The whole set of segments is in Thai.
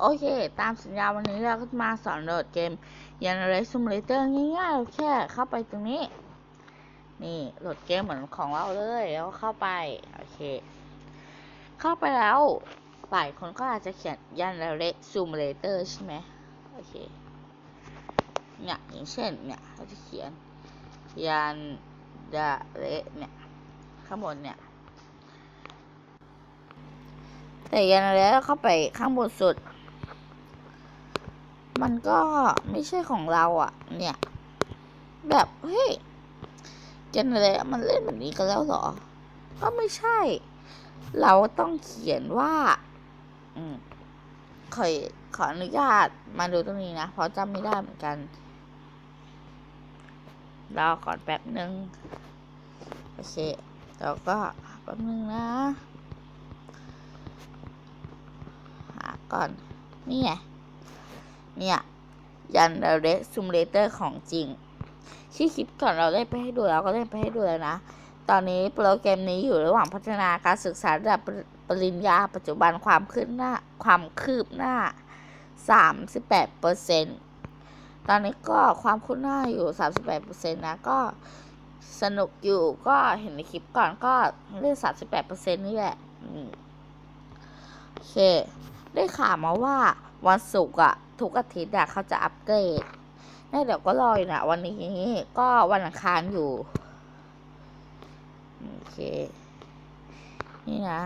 โอเค ตามสัญญาวันนี้เราก็มาสอนโหลดเกมยันเรซูมเลเตอร์ง่ายๆแค่เข้าไปตรงนี้ นี่โหลดเกมเหมือนของเราเลย แล้วเข้าไป โอเค เข้าไปแล้วหลายคนก็อาจจะเขียนยันเรซูมเลเตอร์ใช่ไหมโอเค เนี่ยอย่างเช่นเนี่ยเขาจะเขียนยันดาเรเนี่ยข้างบนเนี่ยแต่ยันแล้วเข้าไปข้างบนสุด มันก็ไม่ใช่ของเราอะ่ะ เนี่ย แบบเฮ้ยยันแล้วมันเล่นแบบนี้กันแล้วเหรอ ก็ไม่ใช่ เราต้องเขียนว่าอืมขอขออนุญาตมาดูตรงนี้นะ เพราะจำไม่ได้เหมือนกันรอก่อนแป๊บหนึ่งโอเคแล้วก็แป๊บหนึ่งนะ หาก่อน นี่ไง เนี่ยยันเรซูมเลเตอร์ของจริง ที่คลิปก่อนเราได้ไปให้ดูแล้วก็ได้ไปให้ดูแล้วนะ ตอนนี้โปรแกรมนี้อยู่ระหว่างพัฒนาการศึกษาระดับปริญญาปัจจุบันความคืบหน้าความคืบหน้า 38เปอร์เซ็นต์ตอนนี้ก็ความคืบหน้าอยู่ 38เปอร์เซ็นต์นะก็สนุกอยู่ก็เห็นในคลิปก่อนก็เล่น38เปอร์เซ็นต์นี่แหละโอเค ได้ข่าวมาว่าวันศุกร์อะ ทุกอาทิตย์อะเขาจะอัปเกรดนี่เดี๋ยวก็รออยู่นะวันนี้ก็วันอังคารอยู่ โอเค นี่นะ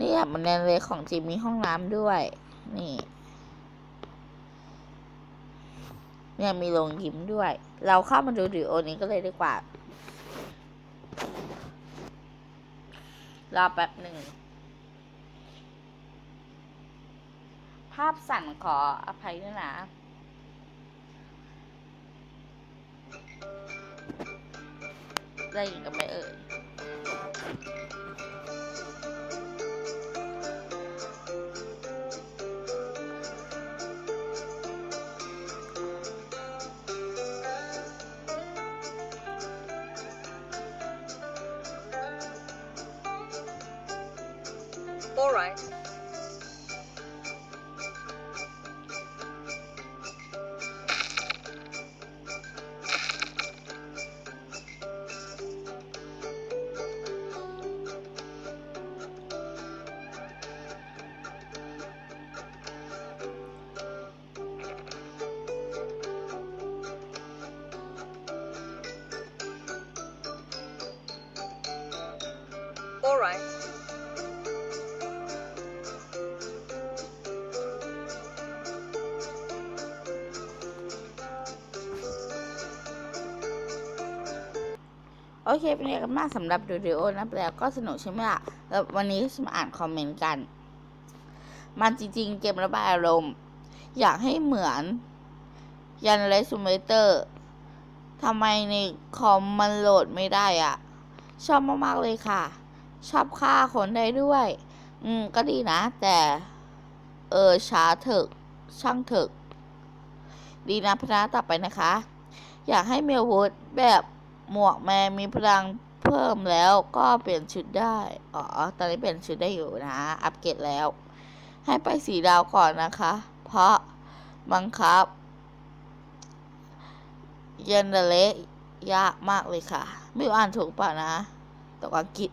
นี่มันในเลยของจีมีห้องน้ำด้วย นี่ เนี่ยมีโรงยิ้มด้วย เราเข้ามาดูวิดีโอนี้ก็เลยดีกว่า รอแป๊บหนึ่งาพสั่นขออภัยด้วยนะได้ยินกันไหมเอ่ย All right. All right. โอเค เป็นไงกันบ้างสำหรับวิดีโอนะแล้วก็สนุกใช่ไหมล่ะแล้ววันนี้จะมาอ่านคอมเมนต์กัน มันจริงๆ เกมระบายอารมณ์ อยากให้เหมือนยันเลซูเมเตอร์ทำไมในคอมมันโหลดไม่ได้อะ ชอบมาก ๆ เลยค่ะ ชอบฆ่าคนได้ด้วย อืม ก็ดีนะ แต่ เออช้าเถอะช่างเถอะดีนะพนาต่อไปนะคะ อยากให้เมลวูดแบบหมวกแมนมีพลังเพิ่มแล้วก็เปลี่ยนชุดได้ อ๋อ ตอนนี้เปลี่ยนชุดได้อยู่นะ อัปเกรดแล้ว ให้ไปสีดาวก่อนนะคะ เพราะบังคับ เยนเดเละยากมากเลยค่ะ ไม่อ่านถูกป่ะนะตกอังกฤษ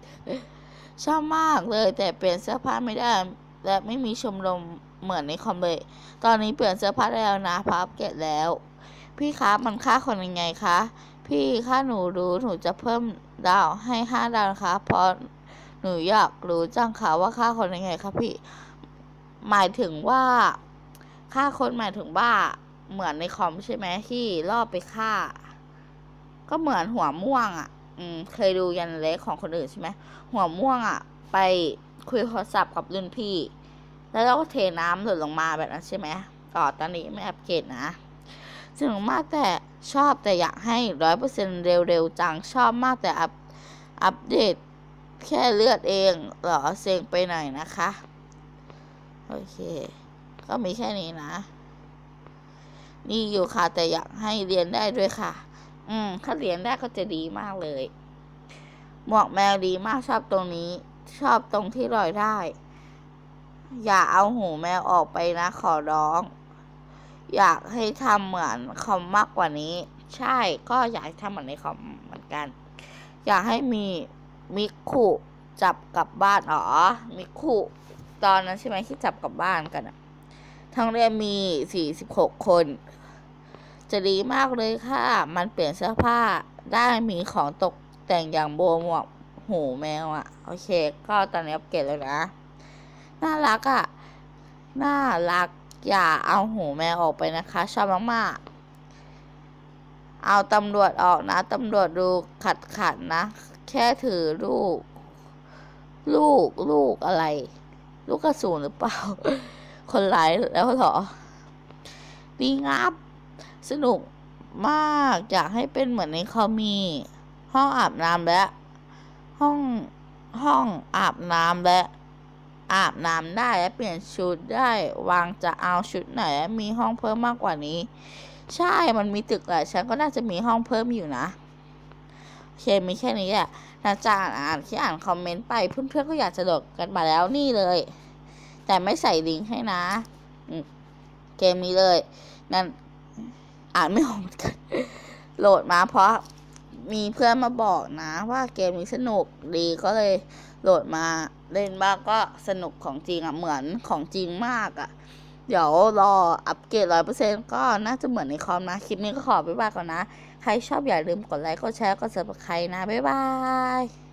ชอบมากเลย แต่เปลี่ยนเสื้อผ้าไม่ได้ และไม่มีชมรมเหมือนในคอมเลย ตอนนี้เปลี่ยนเสื้อผ้าได้แล้วนะพับเกตแล้ว พี่คะมันฆ่าคนยังไงคะ พี่ถ้าหนูรู้หนูจะเพิ่มดาวให้ห้าดาวนะคะเพราะหนูอยากรู้จังค่ะว่าฆ่าคนยังไงคะพี่ หมายถึงว่าฆ่าคนหมายถึงว่าเหมือนในคอมใช่ไหมที่รอบไปฆ่า ก็เหมือนหัวม่วงอะ่ะ อืมเคยดูยันเล็กของคนอื่นใช่ไหมหัวม่วงอะ่ะ ไปคุยโทรศัพท์กับรุ่นพี่ แล้วเราก็เทน้ำหล่นลงมาแบบนั้นใช่ไหมต่อตอนนี้ไม่อัปเกรดนะสนุกมากแต่ชอบแต่อยากให้ร้อยเปอร์เซ็นเร็วๆจังชอบมากแต่อัปอัปเดตแค่เลือดเองเหรอเซ็งไปหน่อยนะคะ โอเค ก็มีแค่นี้นะ นี่อยู่ค่ะแต่อยากให้เรียนได้ด้วยค่ะ อืมถ้าเรียนได้ก็จะดีมากเลย หมวกแมวดีมากชอบตรงนี้ ชอบตรงที่ลอยได้ อย่าเอาหูแมวออกไปนะ ขอร้อง อยากให้ทำเหมือนคอมมากกว่านี้ ใช่ก็อยากทำเหมือนในคอมเหมือนกัน อยากให้มีมิคุจับกลับบ้านอ๋อมิคุตอนนั้นใช่ไหมที่จับกลับบ้านกันอะทั้งเรียนมีสี่สิบหกคน จะดีมากเลยค่ะ มันเปลี่ยนเสื้อผ้าได้มีของตกแต่งอย่างโบหมวกหูแมวอะโอเค ก็ตอนนี้อัปเกรดแล้วนะ น่ารักอะน่ารักอย่าเอาหูแมวออกไปนะคะ ชอบมากๆ เอาตำรวจออกนะ ตำรวจดูขัดขัดนะ แค่ถือลูก ลูก ลูกอะไร ลูกกระสุนหรือเปล่า คนร้ายแล้วเหรอ ดีงับ สนุกมากอยากให้เป็นเหมือนในคอมมี ห้องอาบน้ำและ ห้องห้องอาบน้ำและ อาบน้ำได้และเปลี่ยนชุดได้วางจะเอาชุดไหนมีห้องเพิ่มมากกว่านี้ ใช่มันมีตึกหลายชั้นก็น่าจะมีห้องเพิ่มอยู่นะโอเคมีแค่นี้แหละหลังจากอ่านที่อ่านคอมเมนต์ไปเพื่อนๆก็อยากจะโหลดกันมาแล้วนี่เลย แต่ไม่ใส่ลิงก์ให้นะอืมเกมนี้เลยนั่น อ่านไม่ออกเหมือนกันโหลดมาเพราะมีเพื่อนมาบอกนะว่าเกมนี้สนุกดีก็เลยโหลดมาเล่นบ้างก็สนุกของจริงอะเหมือนของจริงมากอะ เดี๋ยวรออัปเกรดร้อยเปอร์เซ็นก็น่าจะเหมือนในคอมนะ คลิปนี้ก็ขอบ๊ายบายก่อนนะ ใครชอบอย่าลืมกดไลค์กดแชร์กด subscribe นะ บ๊ายบาย